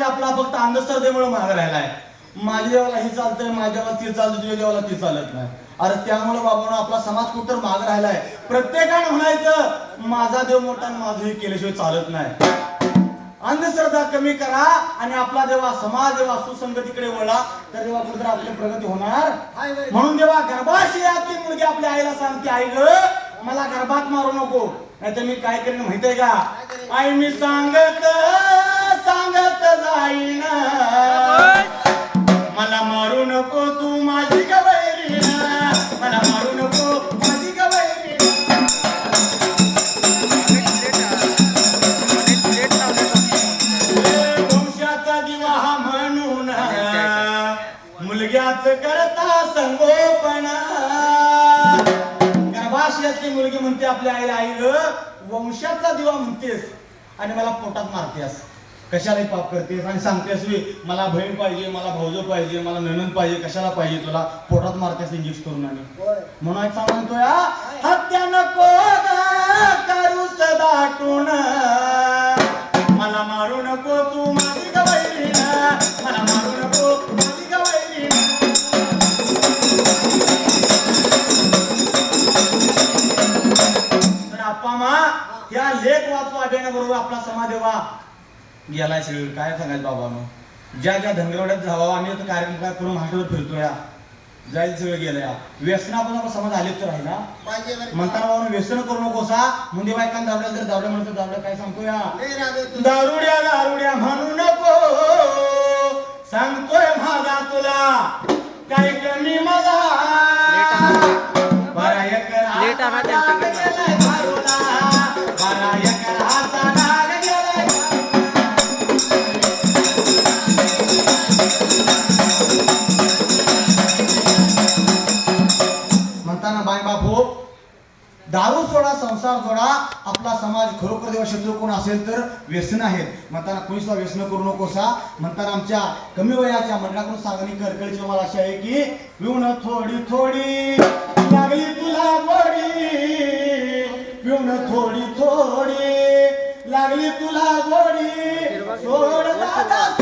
समाज आपला फक्त अंधश्रद्धेमुळे मागे राहिलाय माझ्या देवाला हे चालतंय माझ्या देवाला ते चालतं तुझ्या देवाला ते चालत नाही. अरे त्यामुळे बाबांनो आपला समाज कुठं माग राहिलाय प्रत्येकानं म्हणायचं माझा देव मोठा माझं हे केल्याशिवाय चालत नाही. अंधश्रद्धा कमी करा आणि आपला देवा समाज देवा सुसंगतीकडे वळा. तर देवा कुठे आपली प्रगती होणार. म्हणून देवा गर्भाशयातली मुलगी आपल्या आईला सांगते आई ग मला गर्भात मारू नको. नाहीतर मी काय करेन माहितीये का? आई मी सांगत मुलगी म्हणते आपल्या आईला आई ग वंशाचा दिवा म्हणतेस आणि मला पोटात मारतेस. कशाला पाप करतेस आणि सांगतेस "वे, मला बहीण पाहिजे मला भाऊजो पाहिजे मला ननंद पाहिजे कशाला पाहिजे तुला? पोटात मारतेस इंजेक्शन करून आणि. म्हणून एक सांग म्हणतोय हा, हत्या नको ग करूस दाटून मला मारू नको तू माझी गवैरीण मला मारू नको माझी गवैरीण तर आप्पा मा या लेख वाचवा अभियानाबरोबर आपला समादेवा गेलाय सगळी काय सांगायचं बाबांनो ज्या ज्या धनगरवाड्यात जावा आम्ही आता कार्यक्रम काय करून महाराष्ट्रावर फिरतोय हा. जाईल सगळं गेलं या व्यसनापासून आपण समाज आले तर राहिला? म्हणताना बाबा व्यसन करू नकोसा म्हणजे बायकांना दाबड्या तर दाबड्या म्हणतो दाबड्या काय सांगतो या. दारुड्या दारुड्या म्हणू नको. सांगतोय माझा तुला. काय कमी मला. बारा एकर म्हणताना बाई बापू दारू सोडा संसार जोडा आपला समाज खरोखर देवा शत्रू कोण असेल तर व्यसन आहेत म्हणताना कोणी व्यसन करू नकोसा. म्हणताना आमच्या कमी वयाच्या मंडळाकडून सांगणी करकळीची मला अशी आहे की पिऊन थोडी थोडी लागली तुला गोडी. पिऊन थोडी थोडी लागली तुला गोडी. सोड दादा सोड